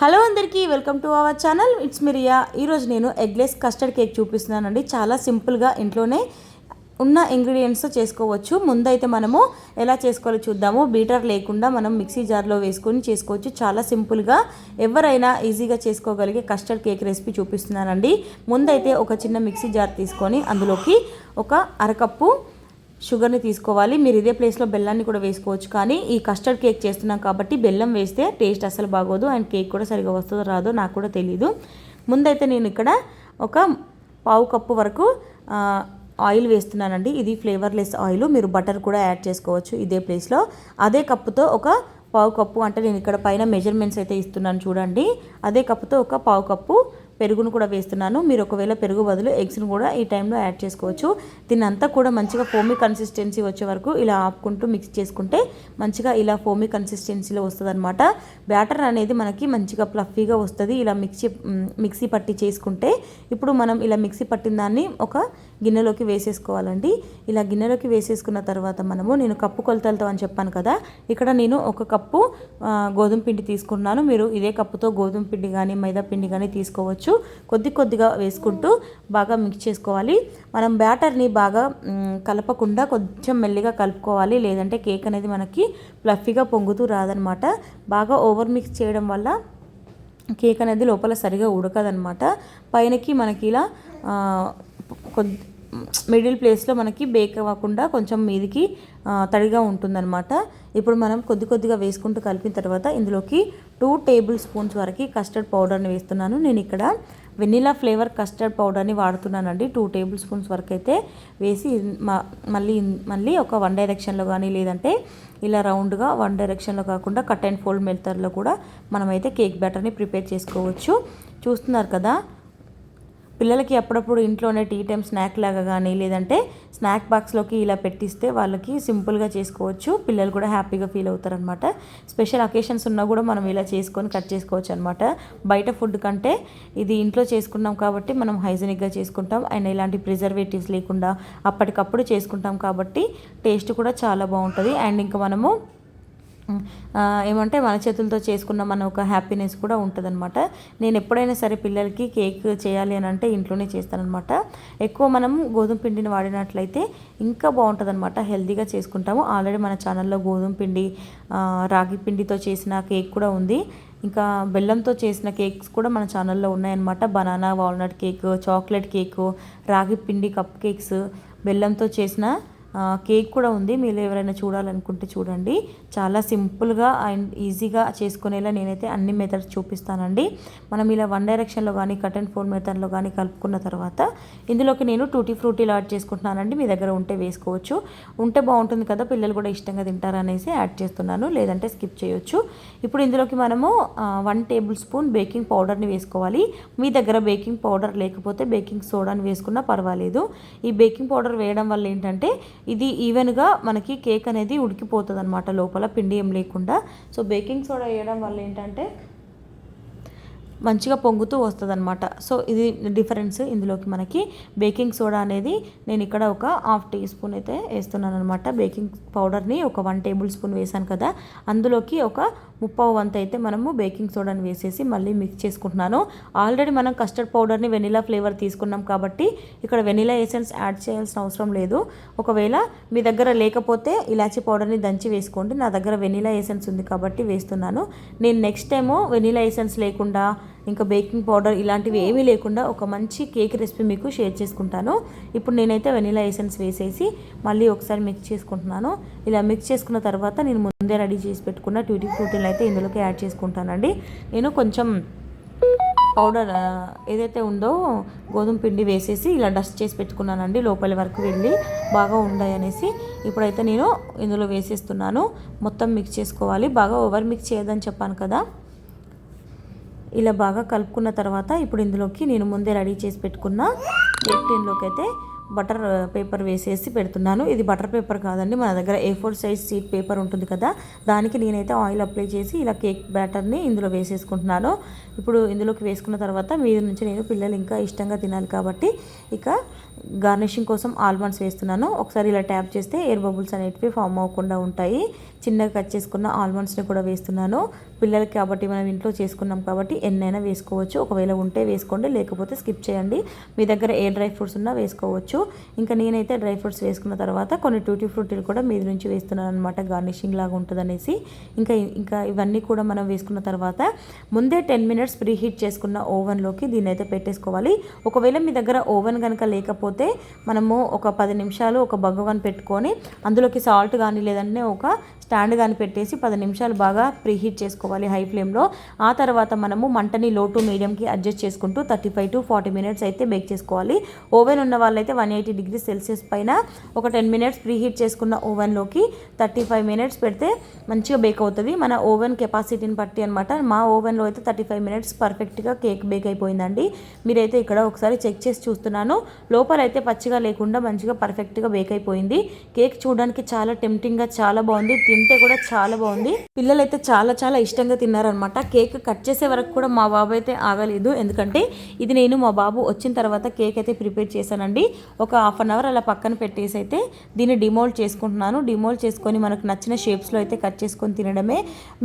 Hello అందరికీ welcome to our channel. It's Miriya. ఈరోజు నేను ఎగ్లెస్ కస్టర్డ్ కేక్ చూపిస్తున్నానండి. చాలా సింపుల్గా ఇంట్లోనే ఉన్న ఇంగ్రీడియంట్స్తో చేసుకోవచ్చు. ముందైతే మనము ఎలా చేసుకోవాలో చూద్దాము. బీటర్ లేకుండా మనం మిక్సీ జార్లో వేసుకొని చేసుకోవచ్చు. చాలా సింపుల్గా ఎవరైనా ఈజీగా చేసుకోగలిగే కస్టర్డ్ కేక్ రెసిపీ చూపిస్తున్నానండి. ముందైతే ఒక చిన్న మిక్సీ జార్ తీసుకొని అందులోకి ఒక అరకప్పు షుగర్ని తీసుకోవాలి. మీరు ఇదే ప్లేస్లో బెల్లాన్ని కూడా వేసుకోవచ్చు. కానీ ఈ కస్టర్డ్ కేక్ చేస్తున్నాం కాబట్టి బెల్లం వేస్తే టేస్ట్ అసలు బాగోదు. అండ్ కేక్ కూడా సరిగా వస్తుందో రాదో నాకు కూడా తెలియదు ముందైతే నేను ఇక్కడ ఒక పావు కప్పు వరకు ఆయిల్ వేస్తున్నానండి. ఇది ఫ్లేవర్లెస్ ఆయిల్. మీరు బటర్ కూడా యాడ్ చేసుకోవచ్చు ఇదే ప్లేస్లో. అదే కప్పుతో ఒక పావు కప్పు అంటే నేను ఇక్కడ పైన మెజర్మెంట్స్ అయితే ఇస్తున్నాను చూడండి. అదే కప్పుతో ఒక పావు కప్పు పెరుగును కూడా వేస్తున్నాను. మీరు ఒకవేళ పెరుగు బదులు ఎగ్స్ని కూడా ఈ టైంలో యాడ్ చేసుకోవచ్చు. దీన్నంతా కూడా మంచిగా ఫోమీ కన్సిస్టెన్సీ వచ్చే వరకు ఇలా ఆపుకుంటూ మిక్స్ చేసుకుంటే మంచిగా ఇలా ఫోమీ కన్సిస్టెన్సీలో వస్తుంది అనమాట బ్యాటర్ అనేది మనకి మంచిగా ప్లఫీగా వస్తుంది. ఇలా మిక్సీ మిక్సీ పట్టి చేసుకుంటే ఇప్పుడు మనం ఇలా మిక్సీ పట్టిన దాన్ని ఒక గిన్నెలోకి వేసేసుకోవాలండి. ఇలా గిన్నెలోకి వేసేసుకున్న తర్వాత మనము నేను కప్పు కొలతలతో అని చెప్పాను కదా ఇక్కడ నేను ఒక కప్పు గోధుమ పిండి తీసుకున్నాను. మీరు ఇదే కప్పుతో గోధుమ పిండి కానీ మైదా పిండి కానీ తీసుకోవచ్చు. కొద్ది కొద్దిగా వేసుకుంటూ బాగా మిక్స్ చేసుకోవాలి. మనం బ్యాటర్ని బాగా కలపకుండా కొంచెం మెల్లిగా కలుపుకోవాలి. లేదంటే కేక్ అనేది మనకి ఫ్లఫీగా పొంగుతూ రాదనమాట. బాగా ఓవర్ మిక్స్ చేయడం వల్ల కేక్ అనేది లోపల సరిగా ఉడకదనమాట. పైనకి మనకి ఇలా కొద్ది మిడిల్ ప్లేస్లో మనకి బేక్ అవ్వకుండా కొంచెం మీదికి తడిగా ఉంటుందన్నమాట. ఇప్పుడు మనం కొద్ది కొద్దిగా వేసుకుంటూ కలిపిన తర్వాత ఇందులోకి టూ టేబుల్ స్పూన్స్ వరకు కస్టర్డ్ పౌడర్ని వేస్తున్నాను. నేను ఇక్కడ వెనిలా ఫ్లేవర్ కస్టర్డ్ పౌడర్ని వాడుతున్నానండి. టూ టేబుల్ స్పూన్స్ వరకు అయితే వేసి మళ్ళీ మళ్ళీ ఒక వన్ డైరెక్షన్లో కానీ లేదంటే ఇలా రౌండ్గా వన్ డైరెక్షన్లో కాకుండా కట్ అండ్ ఫోల్డ్ మెథడ్లో కూడా మనమైతే కేక్ బ్యాటర్ని ప్రిపేర్ చేసుకోవచ్చు. చూస్తున్నారు కదా? పిల్లలకి అప్పుడప్పుడు ఇంట్లోనే టీ టైం స్నాక్ లాగా కానీ లేదంటే స్నాక్ బాక్స్లోకి ఇలా పెట్టిస్తే వాళ్ళకి సింపుల్గా చేసుకోవచ్చు. పిల్లలు కూడా హ్యాపీగా ఫీల్ అవుతారనమాట స్పెషల్ అకేషన్స్ ఉన్నా కూడా మనం ఇలా చేసుకొని కట్ చేసుకోవచ్చు అనమాట బయట ఫుడ్ కంటే ఇది ఇంట్లో చేసుకున్నాం కాబట్టి మనం హైజెనిక్గా చేసుకుంటాం. అండ్ ఇలాంటి ప్రిజర్వేటివ్స్ లేకుండా అప్పటికప్పుడు చేసుకుంటాం కాబట్టి టేస్ట్ కూడా చాలా బాగుంటుంది. అండ్ ఇంకా మనము ఏమంటే మన చేతులతో చేసుకున్న మన ఒక హ్యాపీనెస్ కూడా ఉంటుందన్నమాట. నేను ఎప్పుడైనా సరే పిల్లలకి కేక్ చేయాలి అని అంటే ఇంట్లోనే చేస్తానమాట ఎక్కువ మనం గోధుమ పిండిని వాడినట్లయితే ఇంకా బాగుంటుంది హెల్తీగా చేసుకుంటాము. ఆల్రెడీ మన ఛానల్లో గోధుమ పిండి రాగి పిండితో చేసిన కేక్ కూడా ఉంది. ఇంకా బెల్లంతో చేసిన కేక్స్ కూడా మన ఛానల్లో ఉన్నాయన్నమాట. Banana walnut cake chocolate cake ragi పిండి కప్ కేక్స్ బెల్లంతో చేసిన కేక్ కూడా ఉంది. మీరు ఎవరైనా చూడాలనుకుంటే చూడండి. చాలా సింపుల్గా అండ్ ఈజీగా చేసుకునేలా నేనైతే అన్ని మెథడ్స్ చూపిస్తానండి. మనం ఇలా వన్ డైరెక్షన్లో కానీ కట్ అండ్ ఫోర్ మెథడ్లో కానీ కలుపుకున్న తర్వాత ఇందులోకి నేను టూటీ ఫ్రూటీలు యాడ్ చేసుకుంటున్నానండి. మీ దగ్గర ఉంటే వేసుకోవచ్చు. ఉంటే బాగుంటుంది కదా పిల్లలు కూడా ఇష్టంగా తింటారనేసి యాడ్ చేస్తున్నాను. లేదంటే స్కిప్ చేయొచ్చు. ఇప్పుడు ఇందులోకి మనము వన్ టేబుల్ స్పూన్ బేకింగ్ పౌడర్ని వేసుకోవాలి. మీ దగ్గర బేకింగ్ పౌడర్ లేకపోతే బేకింగ్ సోడాని వేసుకున్నా పర్వాలేదు. ఈ బేకింగ్ పౌడర్ వేయడం వల్ల ఏంటంటే ఇది ఈవెన్గా మనకి కేక్ అనేది ఉడికిపోతుంది అనమాట లోపల పిండి ఏం లేకుండా. సో బేకింగ్ సోడా వేయడం వల్ల ఏంటంటే మంచిగా పొంగుతూ వస్తుంది అనమాట సో ఇది డిఫరెన్స్ ఇందులోకి మనకి. బేకింగ్ సోడా అనేది నేను ఇక్కడ ఒక హాఫ్ టీ స్పూన్ అయితే వేస్తున్నాను అనమాట బేకింగ్ పౌడర్ని ఒక వన్ టేబుల్ స్పూన్ వేసాను కదా. అందులోకి ఒక ముప్పావు వంత అయితే మనము బేకింగ్ సోడాని వేసేసి మళ్ళీ మిక్స్ చేసుకుంటున్నాను. ఆల్రెడీ మనం కస్టర్డ్ పౌడర్ని వెనిలా ఫ్లేవర్ తీసుకున్నాం కాబట్టి ఇక్కడ వెనిలా ఎసెన్స్ యాడ్ చేయాల్సిన అవసరం లేదు. ఒకవేళ మీ దగ్గర లేకపోతే ఇలాచీ పౌడర్ని దంచి వేసుకోండి. నా దగ్గర వెనిలా ఎసెన్స్ ఉంది కాబట్టి వేస్తున్నాను. నేను నెక్స్ట్ టైము వెనిలా ఎసెన్స్ లేకుండా ఇంకా బేకింగ్ పౌడర్ ఇలాంటివి ఏమీ లేకుండా ఒక మంచి కేక్ రెసిపీ మీకు షేర్ చేసుకుంటాను. ఇప్పుడు నేనైతే వెనీలా ఎసెన్స్ వేసేసి మళ్ళీ ఒకసారి మిక్స్ చేసుకుంటున్నాను. ఇలా మిక్స్ చేసుకున్న తర్వాత నేను ముందే రెడీ చేసి పెట్టుకున్న ట్యూటీ ఫ్రూటీలు అయితే ఇందులోకి యాడ్ చేసుకుంటానండి. నేను కొంచెం పౌడర్ ఏదైతే ఉందో గోధుమ పిండి వేసేసి ఇలా డస్ట్ చేసి పెట్టుకున్నానండి లోపలి వరకు వెళ్ళి బాగా ఉండాయనేసి ఇప్పుడైతే నేను ఇందులో వేసేస్తున్నాను. మొత్తం మిక్స్ చేసుకోవాలి. బాగా ఓవర్ మిక్స్ చేయదని చెప్పాను కదా. ఇలా బాగా కలుపుకున్న తర్వాత ఇప్పుడు ఇందులోకి నేను ముందే రెడీ చేసి పెట్టుకున్న కేక్ టిన్లోకి అయితే బటర్ పేపర్ వేసేసి పెడుతున్నాను. ఇది బటర్ పేపర్ కాదండి మన దగ్గర A four size sheet paper ఉంటుంది కదా దానికి నేనైతే ఆయిల్ అప్లై చేసి ఇలా కేక్ బ్యాటర్ని ఇందులో వేసేసుకుంటున్నాను. ఇప్పుడు ఇందులోకి వేసుకున్న తర్వాత మీద నుంచి నేను పిల్లలు ఇంకా ఇష్టంగా తినాలి కాబట్టి ఇక గార్నిషింగ్ కోసం ఆల్మండ్స్ వేస్తున్నాను. ఒకసారి ఇలా ట్యాప్ చేస్తే ఎయిర్ బబుల్స్ అనేటివి ఫామ్ అవ్వకుండా ఉంటాయి. చిన్నగా కట్ చేసుకున్న ఆల్మండ్స్ని కూడా వేస్తున్నాను. పిల్లలకి కాబట్టి మనం ఇంట్లో చేసుకున్నాం కాబట్టి ఎన్నైనా వేసుకోవచ్చు. ఒకవేళ ఉంటే వేసుకోండి లేకపోతే స్కిప్ చేయండి. మీ దగ్గర ఏ డ్రై ఫ్రూట్స్ ఉన్నా వేసుకోవచ్చు. ఇంకా నేనైతే డ్రై ఫ్రూట్స్ వేసుకున్న తర్వాత కొన్ని ట్యూటీ ఫ్రూటీలు కూడా మీద నుంచి వేస్తున్నాను అనమాట గార్నిషింగ్ లాగా ఉంటుందనేసి ఇంకా ఇంకా ఇవన్నీ కూడా మనం వేసుకున్న తర్వాత ముందే టెన్ మినిట్స్ ప్రీ హీట్ చేసుకున్న ఓవెన్లోకి దీన్ని అయితే పెట్టేసుకోవాలి. ఒకవేళ మీ దగ్గర ఓవెన్ కనుక లేకపోతే మనము ఒక పది నిమిషాలు ఒక బగ్గ కానీ పెట్టుకొని అందులోకి సాల్ట్ కానీ లేదంటే ఒక స్టాండ్ కానీ పెట్టేసి పది నిమిషాలు బాగా ప్రీహీట్ చేసుకోవాలి హై ఫ్లేమ్లో ఆ తర్వాత మనము మంటని లో టు మీడియంకి అడ్జస్ట్ చేసుకుంటూ thirty five to forty minutes అయితే బేక్ చేసుకోవాలి. ఓవెన్ ఉన్న వాళ్ళైతే వన్ ఎయిటీ డిగ్రీ సెల్సియస్ పైన ఒక టెన్ మినిట్స్ ప్రీహీట్ చేసుకున్న ఓవెన్లోకి థర్టీ ఫైవ్ మినిట్స్ పెడితే మంచిగా బేక్ అవుతుంది. మన ఓవెన్ కెపాసిటీని బట్టి అనమాట మా ఓవెన్లో అయితే థర్టీ ఫైవ్ మినిట్స్ పర్ఫెక్ట్గా కేక్ బేక్ అయిపోయిందండి. మీరైతే ఇక్కడ ఒకసారి చెక్ చేసి చూస్తున్నాను. లోపల అయితే పచ్చిగా లేకుండా మంచిగా పర్ఫెక్ట్గా బేక్ అయిపోయింది. కేక్ చూడడానికి చాలా టెంప్టింగ్గా చాలా బాగుంది. తింటే కూడా చాలా బాగుంది. పిల్లలు అయితే చాలా చాలా ఇష్టంగా తిన్నారనమాట కేక్ కట్ చేసే వరకు కూడా మా బాబు అయితే ఆగలేదు. ఎందుకంటే ఇది నేను మా బాబు వచ్చిన తర్వాత కేక్ అయితే ప్రిపేర్ చేశానండి. ఒక హాఫ్ అన్ అవర్ అలా పక్కన పెట్టేసి అయితే దీన్ని డిమోల్డ్ చేసుకుంటున్నాను. డిమోల్డ్ చేసుకొని మనకు నచ్చిన షేప్స్లో అయితే కట్ చేసుకొని తినడమే.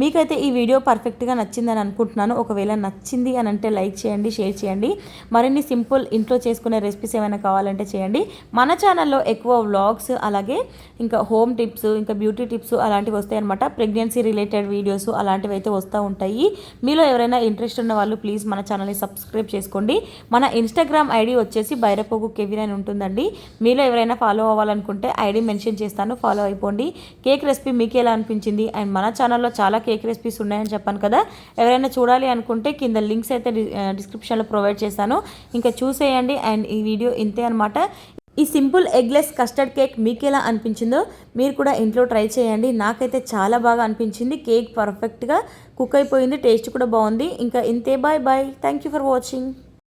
మీకైతే ఈ వీడియో పర్ఫెక్ట్గా నచ్చిందని అనుకుంటున్నాను. ఒకవేళ నచ్చింది అని అంటే లైక్ చేయండి షేర్ చేయండి. మరిన్ని సింపుల్ ఇంట్లో చేసుకునే రెసిపీస్ ఏమైనా కావాలంటే చేయండి. మన ఛానల్లో ఎక్కువ వ్లాగ్స్ అలాగే ఇంకా హోమ్ టిప్స్ ఇంకా బ్యూటీ టిప్స్ అలాంటివి వస్తాయి అనమాట ప్రెగ్నెన్సీ రిలేటెడ్ వీడియోస్ అలాంటివి అయితే వస్తూ ఉంటాయి. మీలో ఎవరైనా ఇంట్రెస్ట్ ఉన్న వాళ్ళు ప్లీజ్ మన ఛానల్ని సబ్స్క్రైబ్ చేసుకోండి. మన ఇన్స్టాగ్రామ్ ఐడి వచ్చేసి బైరపోగు కెవిన్ అని ఉంటుందండి. మీలో ఎవరైనా ఫాలో అవ్వాలనుకుంటే ఐడి మెన్షన్ చేస్తాను ఫాలో అయిపోండి. కేక్ రెసిపీ మీకు ఎలా అనిపించింది? అండ్ మన ఛానల్లో చాలా కేక్ రెసిపీస్ ఉన్నాయని చెప్పాను కదా. ఎవరైనా చూడాలి అనుకుంటే కింద లింక్స్ అయితే డిస్క్రిప్షన్లో ప్రొవైడ్ చేస్తాను. ఇంకా చూసేయండి అండ్ ఈ వీడియో ఇంతే అనమాట ఈ సింపుల్ ఎగ్లెస్ కస్టర్డ్ కేక్ మీకు ఎలా అనిపించిందో మీరు కూడా ఇంట్లో ట్రై చేయండి. నాకైతే చాలా బాగా అనిపించింది. కేక్ పర్ఫెక్ట్గా కుక్ అయిపోయింది. టేస్ట్ కూడా బాగుంది. ఇంకా ఇంతే. Bye bye. Thank you for watching